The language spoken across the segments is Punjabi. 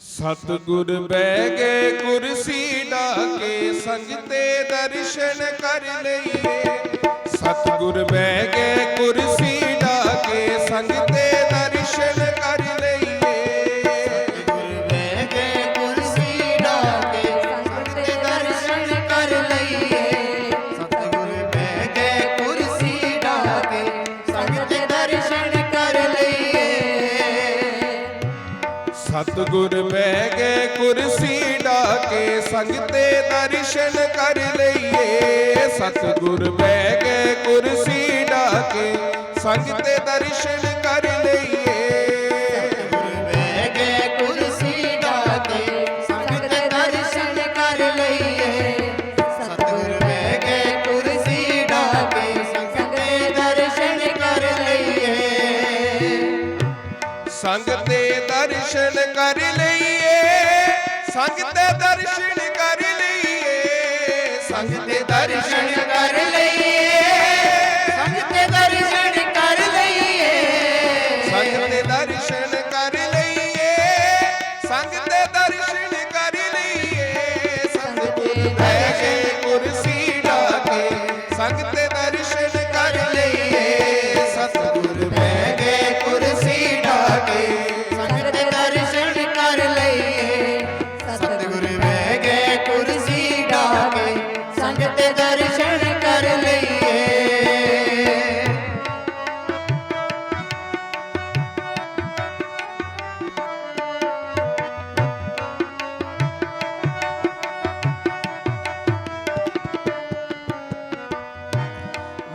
ਸਤਿਗੁਰ ਬਹਿ ਗਏ ਕੁਰਸੀ ਢਾਕੇ ਸੰਗ ਤੇ ਦਰਸ਼ਨ ਕਰ ਲਈਏ। ਸਤਿਗੁਰ ਬਹਿ ਗਏ ਕੁਰਸੀ ਢਾਕੇ ਸੰਗ ਸਤਿਗੁਰ ਬਹਿ ਗਏ ਕੁਰਸੀ ਢਾਕੇ ਸੰਗ ਤੇ ਦਰਸ਼ਨ ਕਰ ਲਈਏ। ਸਤਿਗੁਰ ਬਹਿ ਗਏ ਕੁਰਸੀ ਢਾਕੇ ਸੰਗ ਤੇ ਦਰਸ਼ਨ ਕਰ ਲਈਏ। ਸੰਗ ਤੇ ਦਰਸ਼ਨ ਕਰ ਲਈਏ ਸੰਗ ਤੇ ਦਰਸ਼ਨ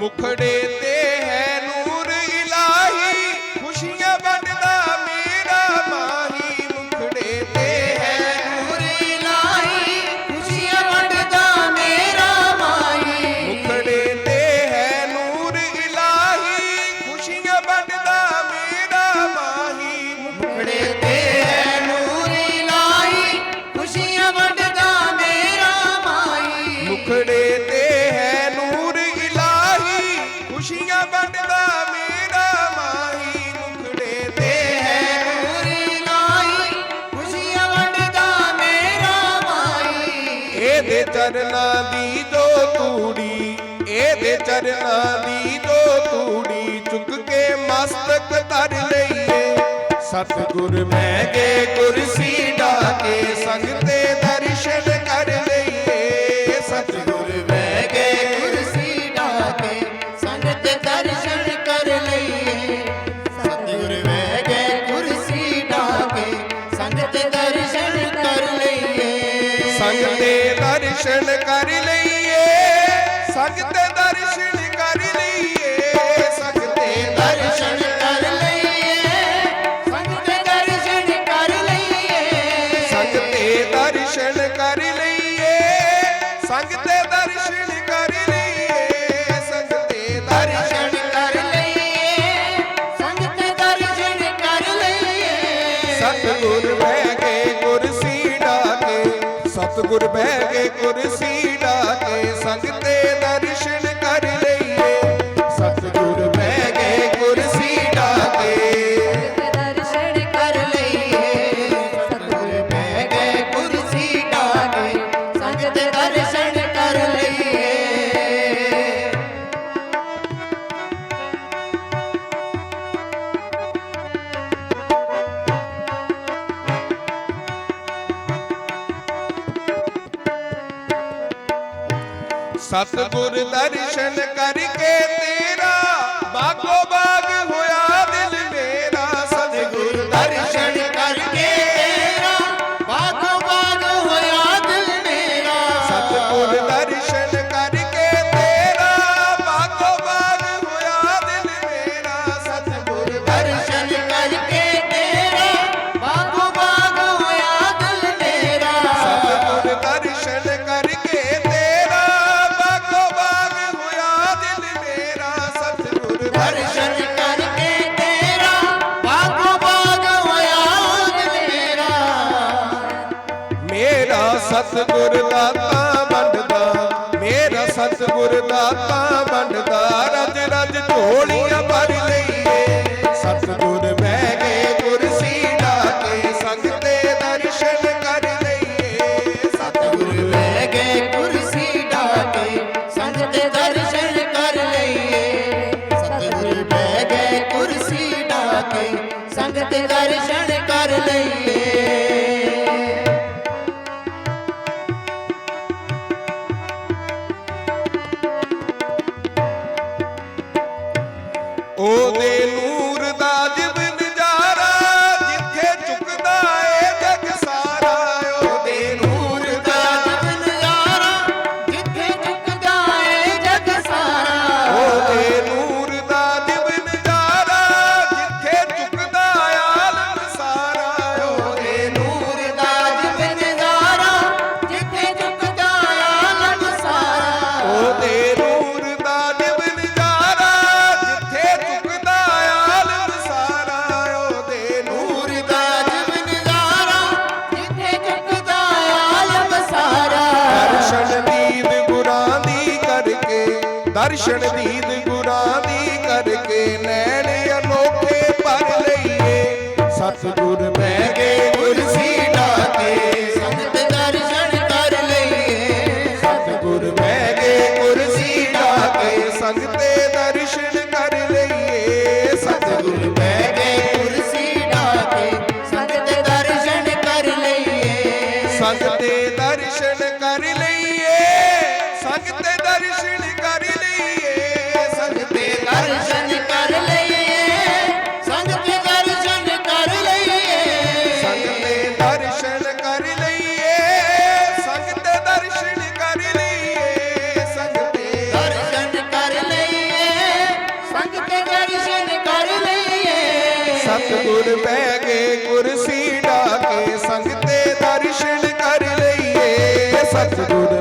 ਮੁਖੜੇ ਤੇ ਇਹਦੇ ਚਰਨਾਂ ਦੀ ਦੋ ਤੂੜੀ, ਇਹਦੇ ਚਰਨਾਂ ਦੀ ਦੋ ਤੂੜੀ ਚੁੱਕ ਕੇ ਮਸਤਕ ਧਰ ਲਈਏ। ਸਤਿਗੁਰ ਮੈਂ ਕੇ ਕੁਰਸੀ ਢਾਕੇ ਸੰਗ ਤੇ ਦਰਸ਼ਨ ਕਰ ਲਈਏ। ਸਤਿਗੁਰ ਮੈਂ ਕੇ ਕੁਰਸੀ ਢਾਕੇ ਸੰਗਤ ਦਰਸ਼ਨ ਦਰਸ਼ਨ ਕਰ ਲਈਏ ਸੰਗ ਦਰਸ਼ਨ ਕਰ ਲਈਏ ਸੰਗ ਦਰਸ਼ਨ ਕਰ ਲਈਏ, ਸੰਗਤ ਦਰਸ਼ਨ ਕਰ ਲਈਏ ਸੰਗ ਦਰਸ਼ਨ ਕਰ ਲਈਏ ਸੰਗ ਤੇ ਦਰਸ਼ਨ ਕਰ ਲਈਏ ਸੰਗ ਦਰਸ਼ਨ ਕਰ ਲਈਏ, ਸੰਗਤ ਦਰਸ਼ਨ ਕਰ ਲਈਏ, ਸਤਿਗੁਰ ਸਤਿਗੁਰ ਬਹਿ ਕੇ ਕੁਰਸੀ ਢਾਕੇ ਸੰਗ ਤੇ ਸਤਿਗੁਰ ਦਰਸ਼ਨ ਕਰਕੇ ਤੇਰਾ ਬਾਗੋ ਸਤਗੁਰ ਦਾਤਾ ਵੰਡਦਾ, ਮੇਰਾ ਸਤਗੁਰ ਦਾਤਾ ਵੰਡਦਾ, ਰਜ ਰਜ ਢੋਲੀਆਂ ਭਰ ਲਈਏ। ਸਤਗੁਰ ਬਹਿ ਗਏ ਕੁਰਸੀ ਢਾਕੇ ਸੰਗ ਤੇ ਦਰਸ਼ਨ ਕਰ ਲਈਏ। ਸਤਗੁਰ ਬਹਿ ਗਏ ਕੁਰਸੀ ਢਾਕੇ ਸੰਗ ਤੇ ਦਰਸ਼ਨ ਕਰ ਲਈਏ। ਸਤਗੁਰ ਬਹਿ ਗਏ ਕੁਰਸੀ ਢਾਕੇ ਸੰਗ ਤੇ ਦਰਸ਼ਨ ਦੀਦ ਗੁਰਾਂ ਦੀ ਕਰਕੇ ਨੈਣ ਅਨੋਖੇ ਭਰ ਲਈਏ। ਸਤਿਗੁਰ ਬਹਿ ਗਏ ਕੁਰਸੀ ਸਤਿਗੁਰ ਬਹਿ ਗਏ ਕੁਰਸੀ ਢਾਕੇ ਸੰਗ ਤੇ ਦਰਸ਼ਨ ਕਰ ਲਈਏ। ਸਤਿਗੁਰ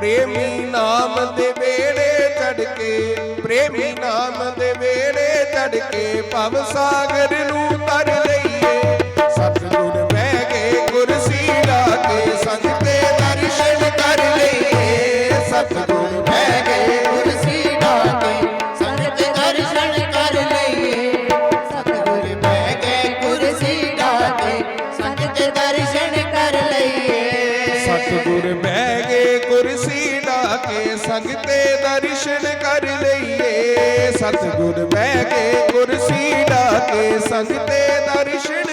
ਪ੍ਰੇਮੀ ਨਾਮ ਦੇ ਵੇੜੇ ਚੜ ਕੇ, ਪ੍ਰੇਮੀ ਨਾਮ ਦੇ ਵੇੜੇ ਚੜ ਕੇ ਭਵ ਸਾਗਰ ਨੂੰ ਤਰ ਲਈਏ। ਸਤਿਗੁਰ ਬਹਿ ਕੇ ਕੁਰਸੀ ਲਾ ਕੇ ਸੰਗ ਦਰਸ਼ਨ ਕਰ ਲਈਏ। ਸਤਿਗੁਰ ਬਹਿ ਗਏ ਸਤਿਗੁਰ ਬਹਿ ਗਏ ਕੁਰਸੀ ਢਾ ਕੇ ਸੰਗ ਤੇ ਦਰਸ਼ਨ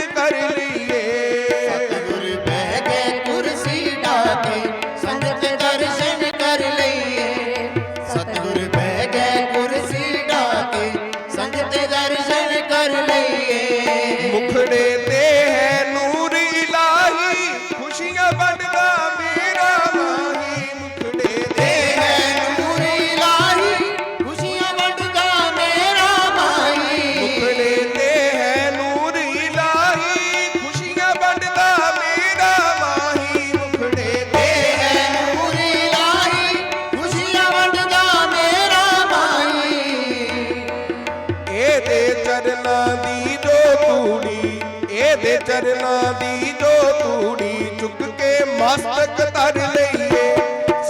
ਮਸਤਕ ਧਰ ਲਈਏ।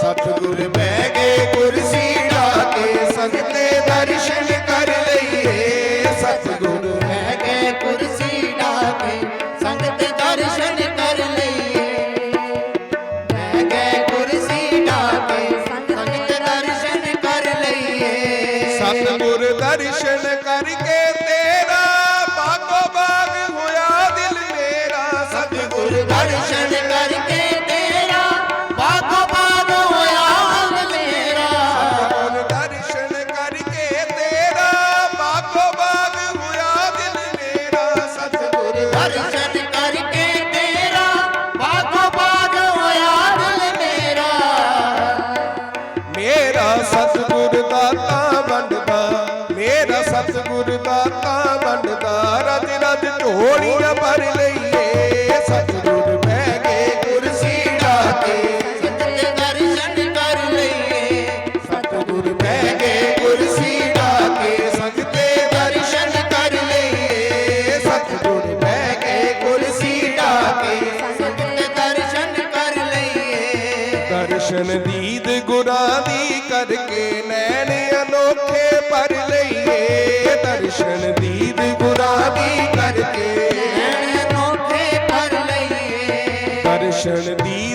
ਸਤਿਗੁਰ ਬਹਿ ਗਏ ਕੁਰਸੀ ਢਾ ਕੇ ਸੰਗ ਦਰਸ਼ਨ ਕਰ ਲਈਏ। ਸਤਿਗੁਰ ਬਹਿ ਗਏ ਕੁਰਸੀ ਢਾਕੇ ਸੰਗਤ ਦਰਸ਼ਨ ਕਰ ਲਈਏ। ਬਹਿ ਗਏ ਕੁਰਸੀ ਢਾਕੇ ਸੰਗਤ ਦਰਸ਼ਨ ਕਰ ਲਈਏ। ਸਤਿਗੁਰ ਦਰਸ਼ਨ ਕਰਕੇ ਤੇਰਾ ਬਾਗੋ ਬਾਗ ਹੋਇਆ ਦਿਲ ਮੇਰਾ। ਸਤਿਗੁਰ ਦਰਸ਼ਨ ਕਰ ਝੋਲੀਆਂ ਭਰ ਲਈਏ। ਸਤਿਗੁਰ ਬਹਿ ਗਏ ਕੁਰਸੀ ਢਾ ਕੇ। ਸੰਗਤ ਦਰਸ਼ਨ ਕਰ ਲਈਏ ਸਤਿਗੁਰ ਬਹਿ ਕੁਰਸੀ ਕੇ। ਤੇ ਦਰਸ਼ਨ ਕਰ ਲਈਏ। ਸਤਿਗੁਰ ਬਹਿ ਕੁਰਸੀ ਕੇ। ਸੰਗਤ ਦਰਸ਼ਨ ਕਰ ਲਈਏ। ਦਰਸ਼ਨ ਦੀਦ ਗੁਰਾਂ ਦੀ ਕਰਕੇ ਨੈਣ ਅਨੋਖੇ ਭਰ ਲਈਏ। ਦਰਸ਼ਨ ਦੀ ਲਈਏ। ਦਰਸ਼ਨ ਦੀਦ